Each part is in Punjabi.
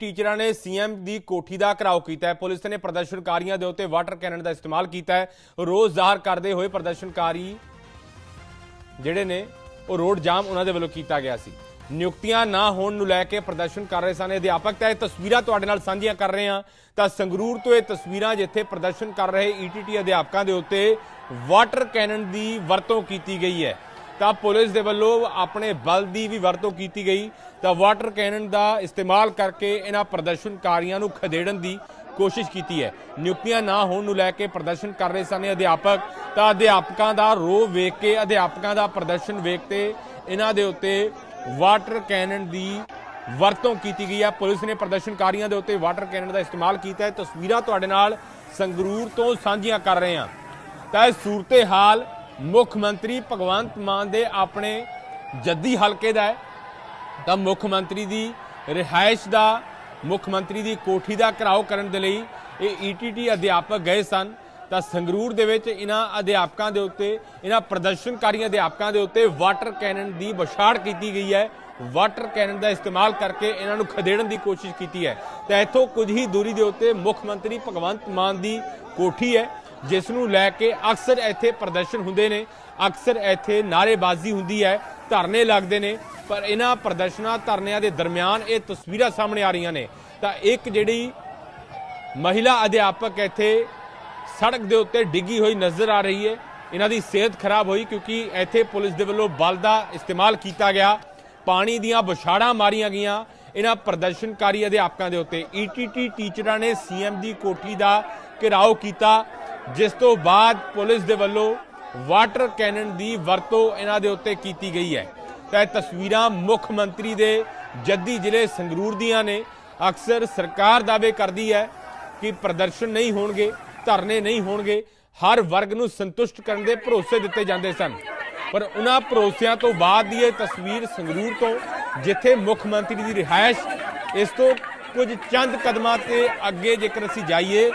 ਟੀਚਰਾਂ ਨੇ ਸੀਐਮ ਦੀ ਕੋਠੀ ਦਾ ਘਰਾਓ ਕੀਤਾ ਹੈ। ਪੁਲਿਸ ਨੇ ਪ੍ਰਦਰਸ਼ਨਕਾਰੀਆਂ ਦੇ ਉੱਤੇ ਵਾਟਰ ਕੈਨਨ ਦਾ ਇਸਤੇਮਾਲ ਕੀਤਾ ਹੈ। ਰੋਜ਼ ਜ਼ਾਹਰ ਕਰਦੇ ਹੋਏ ਪ੍ਰਦਰਸ਼ਨਕਾਰੀ ਜਿਹੜੇ ਨੇ, ਉਹ ਰੋਡ ਜਾਮ ਉਹਨਾਂ ਦੇ ਵੱਲੋਂ ਕੀਤਾ ਗਿਆ ਸੀ। ਨਿਯੁਕਤੀਆਂ ਨਾ ਹੋਣ ਨੂੰ ਲੈ ਕੇ ਪ੍ਰਦਰਸ਼ਨ ਕਰ ਰਹੇ ਸਨ। ਅਧਿਆਪਕ, ਤਾਂ ਇਹ ਤਸਵੀਰਾਂ ਤੁਹਾਡੇ ਨਾਲ ਸਾਂਝੀਆਂ ਕਰ ਰਹੇ ਹਾਂ। ਤਾਂ ਸੰਗਰੂਰ ਤੋਂ ਇਹ ਤਸਵੀਰਾਂ ਜਿੱਥੇ ਪ੍ਰਦਰਸ਼ਨ ਕਰ ਰਹੇ ਈਟੀਟੀ ਅਧਿਆਪਕਾਂ ਦੇ ਉੱਤੇ ਵਾਟਰ ਕੈਨਨ ਦੀ ਵਰਤੋਂ ਕੀਤੀ ਗਈ ਹੈ। ਤਾਂ ਪੁਲਿਸ ਦੇ ਵੱਲੋਂ ਆਪਣੇ ਬਲ ਦੀ ਵੀ ਵਰਤੋਂ ਕੀਤੀ ਗਈ। ਤਾਂ ਵਾਟਰ ਕੈਨਨ ਦਾ ਇਸਤੇਮਾਲ ਕਰਕੇ ਇਹਨਾਂ ਪ੍ਰਦਰਸ਼ਨਕਾਰੀਆਂ ਨੂੰ ਖਦੇੜਨ ਦੀ ਕੋਸ਼ਿਸ਼ ਕੀਤੀ ਹੈ। ਨਿਯੁਕਤੀਆਂ ਨਾ ਹੋਣ ਨੂੰ ਲੈ ਕੇ ਪ੍ਰਦਰਸ਼ਨ ਕਰ ਰਹੇ ਸਨ ਅਧਿਆਪਕ। ਤਾਂ ਅਧਿਆਪਕਾਂ ਦਾ ਰੋਹ ਵੇਖ ਕੇ, ਅਧਿਆਪਕਾਂ ਦਾ ਪ੍ਰਦਰਸ਼ਨ ਵੇਖ ਤੇ ਇਹਨਾਂ ਦੇ ਉੱਤੇ ਵਾਟਰ ਕੈਨਨ ਦੀ ਵਰਤੋਂ ਕੀਤੀ ਗਈ ਹੈ। ਪੁਲਿਸ ਨੇ ਪ੍ਰਦਰਸ਼ਨਕਾਰੀਆਂ ਦੇ ਉੱਤੇ ਵਾਟਰ ਕੈਨਨ ਦਾ ਇਸਤੇਮਾਲ ਕੀਤਾ ਹੈ। ਤਸਵੀਰਾਂ ਤੁਹਾਡੇ ਨਾਲ ਸੰਗਰੂਰ ਤੋਂ ਸਾਂਝੀਆਂ ਕਰ ਰਹੇ ਹਾਂ। ਤਾਂ ਇਹ ਸੂਰਤੇ ਹਾਲ ਮੁੱਖ ਮੰਤਰੀ ਭਗਵੰਤ ਮਾਨ ਦੇ ਆਪਣੇ ਜੱਦੀ ਹਲਕੇ ਦਾ ਹੈ। ਤਾਂ ਮੁੱਖ ਮੰਤਰੀ ਦੀ ਰਿਹਾਇਸ਼ ਦਾ, ਮੁੱਖ ਮੰਤਰੀ ਦੀ ਕੋਠੀ ਦਾ ਘਰਾਓ ਕਰਨ ਦੇ ਲਈ ਇਹ ਈਟੀਟੀ ਅਧਿਆਪਕ ਗਏ ਸਨ। ਤਾਂ ਸੰਗਰੂਰ ਦੇ ਵਿੱਚ ਇਹਨਾਂ ਅਧਿਆਪਕਾਂ ਦੇ ਉੱਤੇ, ਇਹਨਾਂ ਪ੍ਰਦਰਸ਼ਨਕਾਰੀ ਅਧਿਆਪਕਾਂ ਦੇ ਉੱਤੇ ਵਾਟਰ ਕੈਨਨ ਦੀ ਵਿਛਾੜ ਕੀਤੀ ਗਈ ਹੈ। ਵਾਟਰ ਕੈਨਨ ਦਾ ਇਸਤੇਮਾਲ ਕਰਕੇ ਇਹਨਾਂ ਨੂੰ ਖਦੇੜਨ ਦੀ ਕੋਸ਼ਿਸ਼ ਕੀਤੀ ਹੈ। ਤਾਂ ਇੱਥੋਂ ਕੁਝ ਹੀ ਦੂਰੀ ਦੇ ਉੱਤੇ ਮੁੱਖ ਮੰਤਰੀ ਭਗਵੰਤ ਮਾਨ ਦੀ ਕੋਠੀ ਹੈ। ਜਿਸ ਨੂੰ ਲੈ ਕੇ ਅਕਸਰ ਇੱਥੇ ਪ੍ਰਦਰਸ਼ਨ ਹੁੰਦੇ ਨੇ, ਅਕਸਰ ਇੱਥੇ ਨਾਰੇਬਾਜ਼ੀ ਹੁੰਦੀ ਹੈ, ਧਰਨੇ ਲੱਗਦੇ ਨੇ, ਪਰ ਇਹਨਾਂ ਪ੍ਰਦਰਸ਼ਨਾਂ ਧਰਨਿਆਂ ਦੇ ਦਰਮਿਆਨ ਇਹ ਤਸਵੀਰਾਂ ਸਾਹਮਣੇ ਆ ਰਹੀਆਂ ਨੇ। ਤਾਂ ਇੱਕ ਜਿਹੜੀ ਮਹਿਲਾ ਅਧਿਆਪਕ ਇੱਥੇ ਸੜਕ ਦੇ ਉੱਤੇ ਡਿੱਗੀ ਹੋਈ ਨਜ਼ਰ ਆ ਰਹੀ ਹੈ। ਇਹਨਾਂ ਦੀ ਸਿਹਤ ਖਰਾਬ ਹੋਈ ਕਿਉਂਕਿ ਇੱਥੇ ਪੁਲਿਸ ਦੇ ਵੱਲੋਂ ਬਲ ਦਾ ਇਸਤੇਮਾਲ ਕੀਤਾ ਗਿਆ। ਪਾਣੀ ਦੀਆਂ ਬੁਛਾੜਾਂ ਮਾਰੀਆਂ ਗਈਆਂ। ਇਹਨਾਂ ਪ੍ਰਦਰਸ਼ਨਕਾਰੀ ਅਧਿਆਪਕਾਂ ਦੇ ਉੱਤੇ ਈਟੀਟੀ ਟੀਚਰਾਂ ਨੇ ਸੀਐਮ ਦੀ ਕੋਠੀ ਦਾ ਘਿਰਾਓ ਕੀਤਾ। ਜਿਸ ਤੋਂ ਬਾਅਦ ਪੁਲਿਸ ਦੇ ਵੱਲੋਂ ਵਾਟਰ ਕੈਨਨ ਦੀ ਵਰਤੋਂ ਇਹਨਾਂ ਦੇ ਉੱਤੇ ਕੀਤੀ ਗਈ ਹੈ। ਤਾਂ ਇਹ ਤਸਵੀਰਾਂ ਮੁੱਖ ਮੰਤਰੀ ਦੇ ਜੱਦੀ ਜ਼ਿਲ੍ਹੇ ਸੰਗਰੂਰ ਦੀਆਂ ਨੇ। ਅਕਸਰ ਸਰਕਾਰ ਦਾਅਵੇ ਕਰਦੀ ਹੈ ਕਿ ਪ੍ਰਦਰਸ਼ਨ ਨਹੀਂ ਹੋਣਗੇ, ਧਰਨੇ ਨਹੀਂ ਹੋਣਗੇ, ਹਰ ਵਰਗ ਨੂੰ ਸੰਤੁਸ਼ਟ ਕਰਨ ਦੇ ਭਰੋਸੇ ਦਿੱਤੇ ਜਾਂਦੇ ਸਨ। ਪਰ ਉਹਨਾਂ ਭਰੋਸਿਆਂ ਤੋਂ ਬਾਅਦ ਦੀ ਇਹ ਤਸਵੀਰ ਸੰਗਰੂਰ ਤੋਂ, ਜਿੱਥੇ ਮੁੱਖ ਮੰਤਰੀ ਦੀ ਰਿਹਾਇਸ਼, ਇਸ ਤੋਂ ਕੁਝ ਚੰਦ ਕਦਮਾਂ ਤੇ ਅੱਗੇ ਜੇਕਰ ਅਸੀਂ ਜਾਈਏ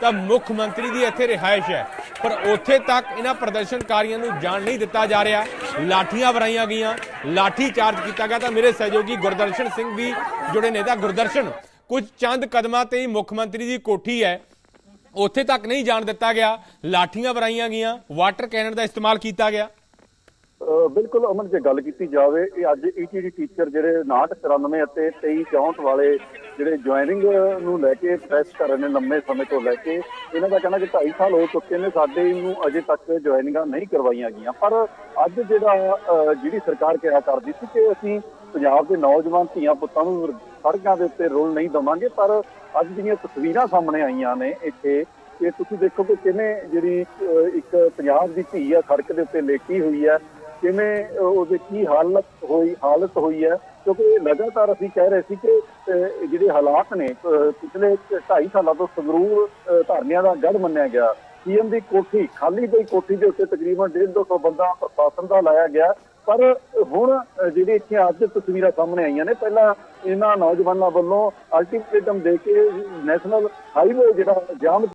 ਤਾਂ ਮੁੱਖ ਮੰਤਰੀ ਦੀ ਇੱਥੇ ਰਿਹਾਇਸ਼ ਹੈ। ਪਰ ਉੱਥੇ ਤੱਕ ਇਹਨਾਂ ਪ੍ਰਦਰਸ਼ਨਕਾਰੀਆਂ ਨੂੰ ਜਾਣ ਨਹੀਂ ਦਿੱਤਾ ਜਾ ਰਿਹਾ। ਲਾਠੀਆਂ ਵਰਾਈਆਂ ਗਈਆਂ। ਲਾਠੀ ਚਾਰਜ ਕੀਤਾ ਗਿਆ ਤਾਂ ਮੇਰੇ ਸਹਿਯੋਗੀ ਗੁਰਦਰਸ਼ਨ ਸਿੰਘ ਵੀ ਜੁੜੇ ਨੇ। ਤਾਂ ਗੁਰਦਰਸ਼ਨ, ਕੁਝ ਚੰਦ ਕਦਮਾਂ ਤੇ ਹੀ ਮੁੱਖ ਮੰਤਰੀ ਦੀ ਕੋਠੀ ਹੈ। ਉੱਥੇ ਤੱਕ ਨਹੀਂ ਜਾਣ ਦਿੱਤਾ ਗਿਆ। ਲਾਠੀਆਂ ਵਰਾਈਆਂ ਗਈਆਂ। ਵਾਟਰ ਕੈਨਨ ਦਾ ਇਸਤੇਮਾਲ ਕੀਤਾ ਗਿਆ। ਬਿਲਕੁਲ ਅਮਨ, ਜੇ ਗੱਲ ਕੀਤੀ ਜਾਵੇ, ਇਹ ਅੱਜ ਈਟੀਡੀ ਟੀਚਰ ਜਿਹੜੇ 5994 ਅਤੇ 2364 ਵਾਲੇ ਜਿਹੜੇ ਜੁਆਇਨਿੰਗ ਨੂੰ ਲੈ ਕੇ ਪ੍ਰੈਸ ਕਰ ਰਹੇ ਨੇ ਲੰਮੇ ਸਮੇਂ ਤੋਂ ਲੈ ਕੇ, ਇਹਨਾਂ ਦਾ ਕਹਿਣਾ ਕਿ 2.5 ਸਾਲ ਹੋ ਚੁੱਕੇ ਨੇ, ਸਾਡੇ ਨੂੰ ਅਜੇ ਤੱਕ ਜੁਆਇਨਿੰਗਾਂ ਨਹੀਂ ਕਰਵਾਈਆਂ ਗਈਆਂ। ਪਰ ਅੱਜ ਜਿਹੜਾ ਜਿਹੜੀ ਸਰਕਾਰ ਕਿਹਾ ਕਰਦੀ ਸੀ ਕਿ ਅਸੀਂ ਪੰਜਾਬ ਦੇ ਨੌਜਵਾਨ ਧੀਆਂ ਪੁੱਤਾਂ ਨੂੰ ਸੜਕਾਂ ਦੇ ਉੱਤੇ ਰੋਲ ਨਹੀਂ ਦਵਾਂਗੇ, ਪਰ ਅੱਜ ਜਿਹੜੀਆਂ ਤਸਵੀਰਾਂ ਸਾਹਮਣੇ ਆਈਆਂ ਨੇ ਇੱਥੇ ਕਿ ਤੁਸੀਂ ਦੇਖੋ ਕਿ ਕਿਵੇਂ ਜਿਹੜੀ ਇੱਕ ਪੰਜਾਬ ਦੀ ਧੀ ਆ, ਸੜਕ ਦੇ ਉੱਤੇ ਲੇਟੀ ਹੋਈ ਹੈ ਕਿਵੇਂ ਉਹਦੇ ਕੀ ਹਾਲਤ ਹੋਈ ਹਾਲਤ ਹੋਈ ਹੈ, ਕਿਉਂਕਿ ਲਗਾਤਾਰ ਅਸੀਂ ਕਹਿ ਰਹੇ ਸੀ ਕਿ ਜਿਹੜੇ ਹਾਲਾਤ ਨੇ ਪਿਛਲੇ 2.5 ਸਾਲਾਂ ਤੋਂ ਸੰਗਰੂਰ ਧਰਨਿਆਂ ਦਾ ਗੜ ਮੰਨਿਆ ਗਿਆ। ਸੀਐਮ ਦੀ ਕੋਠੀ, ਖਾਲੀ ਪਈ ਕੋਠੀ ਦੇ ਉੱਤੇ ਤਕਰੀਬਨ 150 ਬੰਦਾ ਪ੍ਰਸ਼ਾਸਨ ਦਾ ਲਾਇਆ ਗਿਆ। ਪਰ ਹੁਣ ਜਿਹੜੀ ਇੱਥੇ ਅੱਜ ਤਸਵੀਰਾਂ ਸਾਹਮਣੇ ਆਈਆਂ ਨੇ, ਪਹਿਲਾਂ ਇਹਨਾਂ ਨੌਜਵਾਨਾਂ ਵੱਲੋਂ ਅਲਟੀਮੇਟਮ ਦੇ ਕੇ ਨੈਸ਼ਨਲ ਹਾਈਵੇ ਜਿਹੜਾ ਜਾਮ